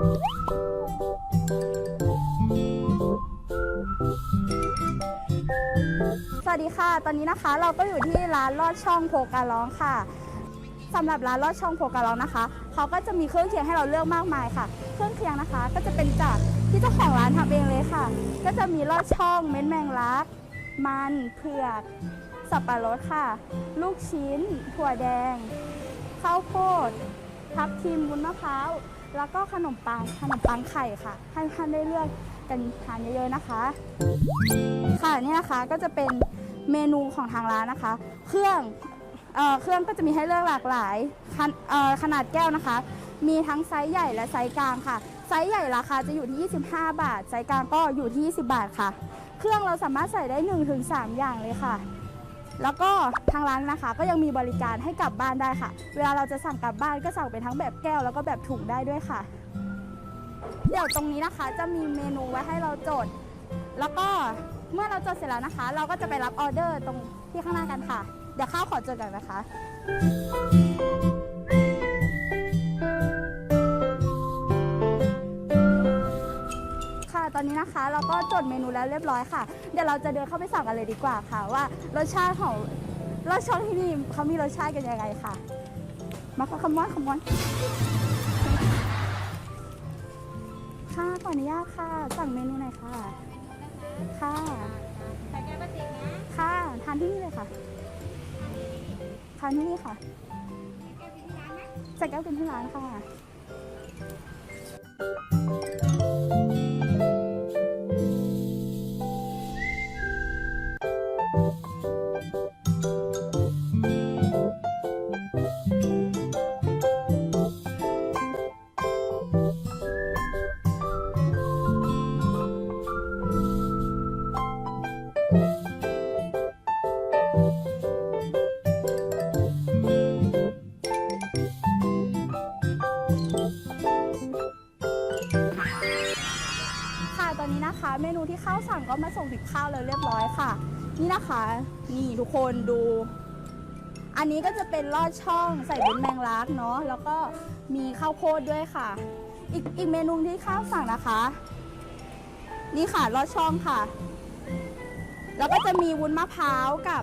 สวัสดีค่ะ ตอนนี้นะคะเราก็อยู่ที่ร้านลอดช่องโพการ้องค่ะสำหรับร้านลอดช่องโพการ้องนะคะเขาก็จะมีเครื่องเคียงให้เราเลือกมากมายค่ะ เครื่องเคียงนะคะก็จะเป็นจากที่เจ้าของร้านทำเองเลยค่ะ ก็จะมีลอดช่องเม็ดแมงลัก มันเผือกสับปะรดค่ะ ลูกชิ้น ถั่วแดง ข้าวโพด ทับทิมวุ้นมะพร้าว แล้วก็ขนมปังขนมปังไข่ค่ะ ให้ท่านได้เลือกกันทานเยอะๆนะคะ ค่ะนี่นะคะก็จะเป็นเมนูของทางร้านนะคะ เครื่องเอ่อเครื่องก็จะมีให้เลือกหลากหลายขนเอ่อขนาดแก้วนะคะ มีทั้งไซส์ใหญ่และไซส์กลางค่ะ ไซส์ใหญ่ราคาจะอยู่ที่ 25 บาท ไซส์กลางก็อยู่ที่ 20 บาทค่ะ เครื่องเราสามารถใส่ได้ 1-3 อย่างเลยค่ะ แล้วก็ทางร้านนะคะ ก็ยังมีบริการให้กลับบ้านได้ค่ะ เวลาเราจะสั่งกลับบ้านก็สั่งเป็นทั้งแบบแก้วแล้วก็แบบถุงได้ด้วยค่ะ เดี๋ยวตรงนี้นะคะจะมีเมนูไว้ให้เราจด แล้วก็เมื่อเราจดเสร็จแล้วนะคะ เราก็จะไปรับออเดอร์ตรงที่ข้างหน้ากันค่ะ เดี๋ยวข้าวขอจดกันนะคะ อนนี้นะคะ เราก็จดเมนูแล้วเรียบร้อยค่ะ เดี๋ยวเราจะเดินเข้าไปสั่งกันเลยดีกว่าค่ะว่ารสชาติของรสช่องที่นี่เขามีรสชาติกันยังไงค่ะ มาค่ะคำมอนคำมอนค่ะขออนุญาตค่ะ สั่งเมนูหน่อยค่ะ ค่ะใส่แก้วพลาสติกนะค่ะทานที่นี่เลยค่ะทานที่นี่ค่ะแก้วที่ร้านนะใส่แก้วกินที่ร้านค่ะ ค่ะตอนนี้นะคะ เมนูที่ข้าวสั่งก็มาส่งถึงข้าวแล้วเรียบร้อยค่ะ นี่นะคะ นี่ทุกคนดู อันนี้ก็จะเป็นลอดช่องใส่เป็นแมงลักเนาะแล้วก็มีข้าวโพดด้วยค่ะ อีกอีกเมนูที่ข้าวสั่งนะคะ นี่ค่ะลอดช่องค่ะ แล้วก็จะมีวุ้นมะพร้าวกับ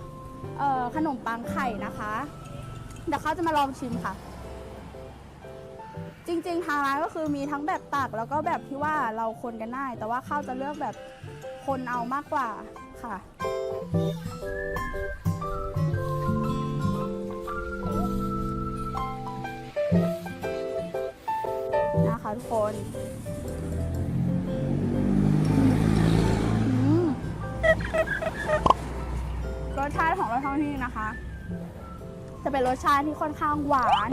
ขนมปังไข่นะคะ เดี๋ยวเขาจะมาลองชิมค่ะ จริงๆ ทางร้านก็คือมีทั้งแบบตักแล้วก็แบบที่ว่าเราคนกันได้แต่ว่าข้าวจะเลือกแบบคนเอามากกว่าค่ะ นะคะทุกคนรสชาติของรสช่องที่นี่นะคะ จะเป็นรสชาติที่ค่อนข้างหวาน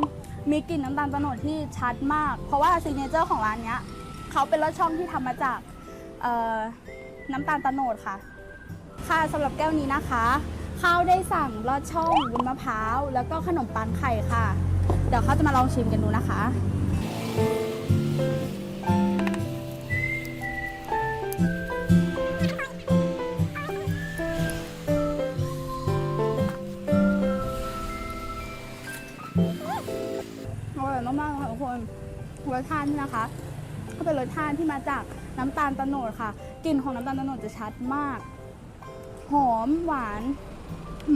มีกลิ่นน้ำตาลโตโนดที่ชัดมาก เพราะว่าซิกเนเจอร์ของร้านเนี้ยเขาเป็นรสช่องที่ทำมาจากน้ำตาลโตโนดค่ะ ค่ะสำหรับแก้วนี้นะคะ ข้าวได้สั่งลอดช่องวุ้นมะพร้าว แล้วก็ขนมปังไข่ค่ะ เดี๋ยวเขาจะมาลองชิมกันดูนะคะอร่อยมากๆค่ะทุกคนรสชาตินี่นะคะ ก็เป็นรสชาติที่มาจากน้ำตาลตะโนดค่ะกลิ่นของน้ำตาลตะโนดจะชัดมาก หอมหวาน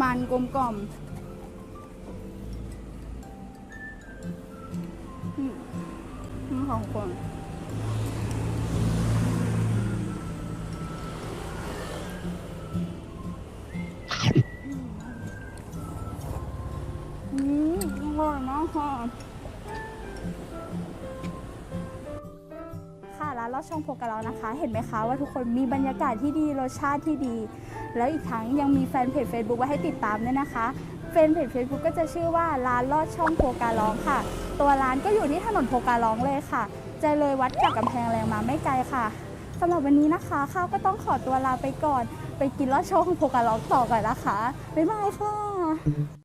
มันกลมกล่อมอืมนี่ของคนอืมอร่อยมากค่ะค่ะร้านลอดช่องโพกะเรานะคะ เห็นไหมคะว่าทุกคนมีบรรยากาศที่ดีรสชาติที่ดี แล้วอีกทั้งยังมีแฟนเพจ Facebook ไว้ให้ติดตามด้วยนะคะแฟนเพจ Facebook ก็จะชื่อว่าร้านลอดช่องโพการ้องค่ะ ตัวร้านก็อยู่ที่ถนนโพการ้องเลยค่ะใจเลยวัดจากกำแพงแรงมาไม่ไกลค่ะสำหรับวันนี้นะคะ ข้าวก็ต้องขอตัวลาไปก่อน ไปกินลอดช่องโพการ้องต่อก่อนนะคะบ๊ายบายค่ะ